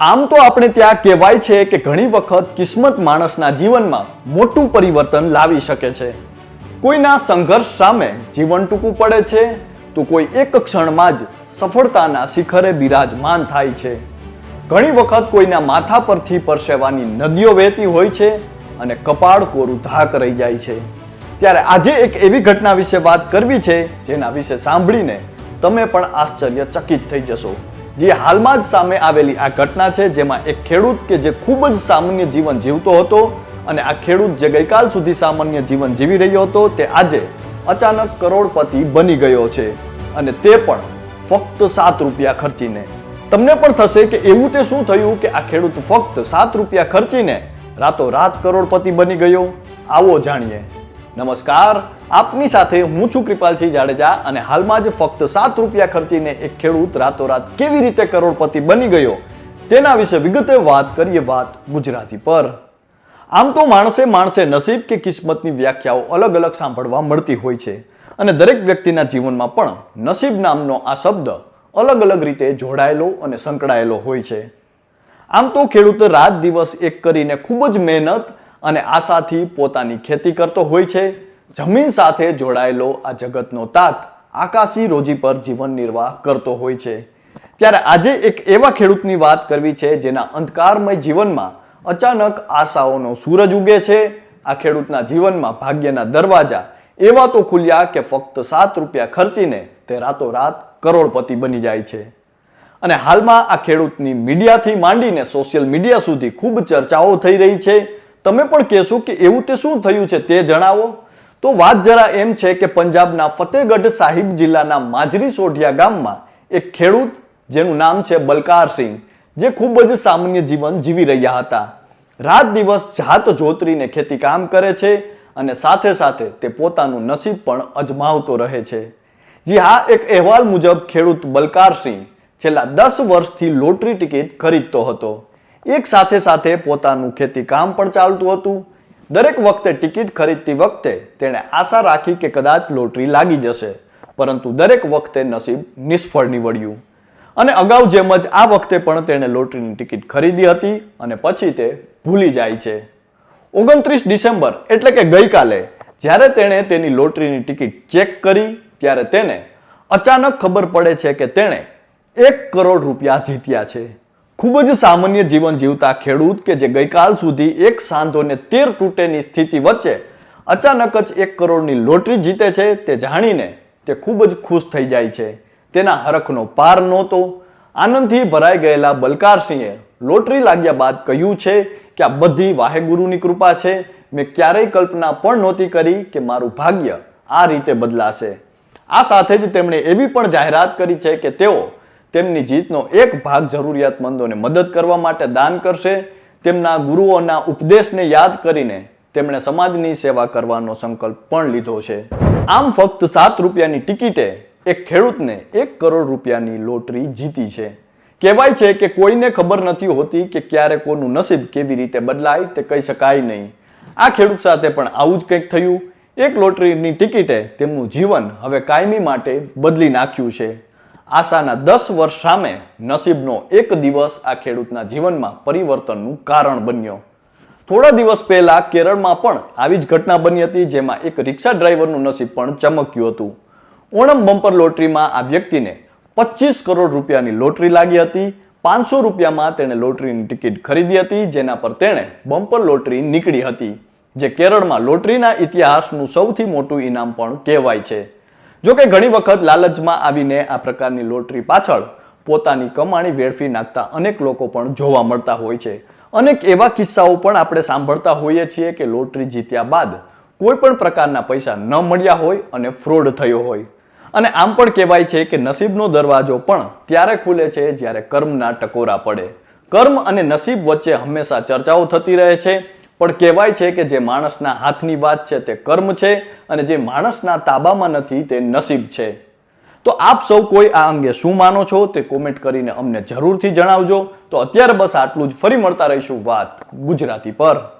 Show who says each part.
Speaker 1: આમ તો આપણે ત્યાં કહેવાય છે કે ઘણી વખત કિસ્મત માણસના જીવનમાં મોટું પરિવર્તન લાવી શકે છે. કોઈના સંઘર્ષ સામે જીવન ટૂંકું પડે છે, તો કોઈ એક ક્ષણમાં જ સફળતાના શિખરે બિરાજમાન થાય છે. ઘણી વખત કોઈના માથા પરથી પરસેવાની નદીઓ વહેતી હોય છે અને કપાળ કોરું ધાક રહી જાય છે. ત્યારે આજે એક એવી ઘટના વિશે વાત કરવી છે, જેના વિશે સાંભળીને તમે પણ આશ્ચર્યચકિત થઈ જશો. જે હાલમાં જ સામે આવેલી આ ઘટના છે, જેમાં એક ખેડૂત કે જે ખૂબ જ સામાન્ય જીવન જીવતો હતો અને આ ખેડૂત જે ગઈકાલ સુધી સામાન્ય જીવન જીવી રહ્યો હતો, તે આજે અચાનક કરોડપતિ બની ગયો છે અને તે પણ ફક્ત સાત રૂપિયા ખર્ચીને. તમને પણ થશે કે એવું તે શું થયું કે આ ખેડૂત ફક્ત સાત રૂપિયા ખર્ચીને રાતોરાત કરોડપતિ બની ગયો? આવો જાણીએ. નમસ્કાર. આપની સાથે હું છું કૃપાલસિંહ જાડેજા અને હાલમાં જ ફક્ત સાત રૂપિયા ખર્ચીને એક ખેડૂત રાતોરાત કેવી રીતે કરોડપતિ બની ગયો તેના વિશે વિગતે વાત કરીએ વાત ગુજરાતી પર. આમ તો માણસે માણસે નસીબ કે કિસ્મતની વ્યાખ્યાઓ અલગ અલગ સાંભળવા મળતી હોય છે અને દરેક વ્યક્તિના જીવનમાં પણ નસીબ નામનો આ શબ્દ અલગ અલગ રીતે જોડાયેલો અને સંકળાયેલો હોય છે. આમ તો ખેડૂત રાત દિવસ એક કરીને ખૂબ જ મહેનત અને આશાથી પોતાની ખેતી કરતો હોય છે. જમીન સાથે જોડાયેલો આ જગતનો તાત આકાશી રોજી પર જીવન નિર્વાહ કરતો હોય છે. ત્યારે આજે એક એવા ખેડૂતની વાત કરવી છે જેના અંધકારમય જીવનમાં અચાનક આશાઓનો સૂરજ ઉગે છે. આ ખેડૂતના જીવનમાં ભાગ્યના દરવાજા એવા તો ખુલ્યા કે ફક્ત સાત રૂપિયા ખર્ચીને તે રાતોરાત કરોડપતિ બની જાય છે. અને હાલમાં આ ખેડૂતની મીડિયાથી માંડીને સોશિયલ મીડિયા સુધી ખૂબ ચર્ચાઓ થઈ રહી છે. તમે પણ કહેશો કે એવું તે શું થયું છે તે જણાવો. તો વાત જરા એમ છે કે પંજાબના ફતેહગઢ સાહિબ જિલ્લાના માજરી સોઢિયા ગામમાં એક ખેડૂત, જેનું નામ છે બલકારસિંહ જે ખૂબ જ સામાન્ય જીવન જીવી રહ્યા હતા. રાત દિવસ જાત જોતરીને ખેતી કામ કરે છે અને સાથે સાથે તે પોતાનું નસીબ પણ અજમાવતો રહે છે. જી હા, એક અહેવાલ મુજબ ખેડૂત બલકારસિંહ છેલ્લા દસ વર્ષથી લોટરી ટિકિટ ખરીદતો હતો. એક સાથે સાથે પોતાનું ખેતી કામ પણ ચાલતું હતું. દરેક વખતે ટિકિટ ખરીદતી વખતે તેણે આશા રાખી કે કદાચ લોટરી લાગી જશે, પરંતુ દરેક વખતે નસીબ નિષ્ફળ નીવડ્યું. અને અગાઉ જેમ જ આ વખતે પણ તેણે લોટરીની ટિકિટ ખરીદી હતી અને પછી તે ભૂલી જાય છે. ઓગણત્રીસ ડિસેમ્બર એટલે કે ગઈકાલે, જ્યારે તેણે તેની લોટરીની ટિકિટ ચેક કરી, ત્યારે તેને અચાનક ખબર પડે છે કે તેણે એક કરોડ રૂપિયા જીત્યા છે. ખૂબ જ સામાન્ય જીવન જીવતા ખેડૂત કે જે ગઈકાલ સુધી એક સાંધોને તેર તૂટેની સ્થિતિ વચ્ચે અચાનક જ એક કરોડની લોટરી જીતે છે તે જાણીને તે ખૂબ જ ખુશ થઈ જાય છે. તેના હરખનો પાર નહોતો. આનંદથી ભરાઈ ગયેલા બલકારસિંહે લોટરી લાગ્યા બાદ કહ્યું છે કે આ બધી વાહેગુરુની કૃપા છે. મેં ક્યારેય કલ્પના પણ નહોતી કરી કે મારું ભાગ્ય આ રીતે બદલાશે. આ સાથે જ તેમણે એવી પણ જાહેરાત કરી છે કે તેઓ તેમની જીતનો એક ભાગ જરૂરિયાતમંદોને મદદ કરવા માટે દાન કરશે. તેમના ગુરુઓના ઉપદેશને યાદ કરીને તેમણે સમાજની સેવા કરવાનો સંકલ્પ પણ લીધો છે. આમ ફક્ત સાત રૂપિયાની ટિકિટે એક ખેડૂતને એક કરોડ રૂપિયાની લોટરી જીતી છે. કહેવાય છે કે કોઈને ખબર નથી હોતી કે ક્યારે કોનું નસીબ કેવી રીતે બદલાય તે કહી શકાય નહીં. આ ખેડૂત સાથે પણ આવું જ કંઈક થયું. એક લોટરીની ટિકિટે તેમનું જીવન હવે કાયમી માટે બદલી નાખ્યું છે. આશાના દસ વર્ષ સામે નસીબનો એક દિવસ આ ખેડૂતના જીવનમાં પરિવર્તનનું કારણ બન્યો. થોડા દિવસ પહેલા કેરળમાં પણ આવી જ ઘટના બની હતી, જેમાં એક રિક્ષા ડ્રાઈવરનું નસીબ પણ ચમક્યું હતું. ઓણમ બમ્પર લોટરીમાં આ વ્યક્તિને પચીસ કરોડ રૂપિયાની લોટરી લાગી હતી. પાંચસો રૂપિયામાં તેણે લોટરીની ટિકિટ ખરીદી હતી, જેના પર તેણે બમ્પર લોટરી નીકળી હતી, જે કેરળમાં લોટરીના ઇતિહાસનું સૌથી મોટું ઇનામ પણ કહેવાય છે. જો કે ઘણી વખત લાલચમાં આવીને આ પ્રકારની લોટરી પાછળ પોતાની કમાણી વેડફી નાખતા અનેક લોકો પણ જોવા મળતા હોય છે. અનેક એવા કિસ્સાઓ પણ આપણે સાંભળતા હોઈએ છીએ કે લોટરી જીત્યા બાદ કોઈ પણ પ્રકારના પૈસા ન મળ્યા હોય અને ફ્રોડ થયો હોય. અને આમ પણ કહેવાય છે કે નસીબનો દરવાજો પણ ત્યારે ખુલે છે જ્યારે કર્મના ટકોરા પડે. કર્મ અને નસીબ વચ્ચે હંમેશા ચર્ચાઓ થતી રહે છે પણ કહેવાય છે કે જે માણસના હાથની વાત છે તે કર્મ છે અને જે માણસના તાબામાં નથી તે નસીબ છે. તો આપ સૌ કોઈ આ અંગે શું માનો છો તે કોમેન્ટ કરીને અમને જરૂરથી જણાવજો. તો અત્યારે બસ આટલું જ. ફરી મળતા રહીશું વાત ગુજરાતી પર.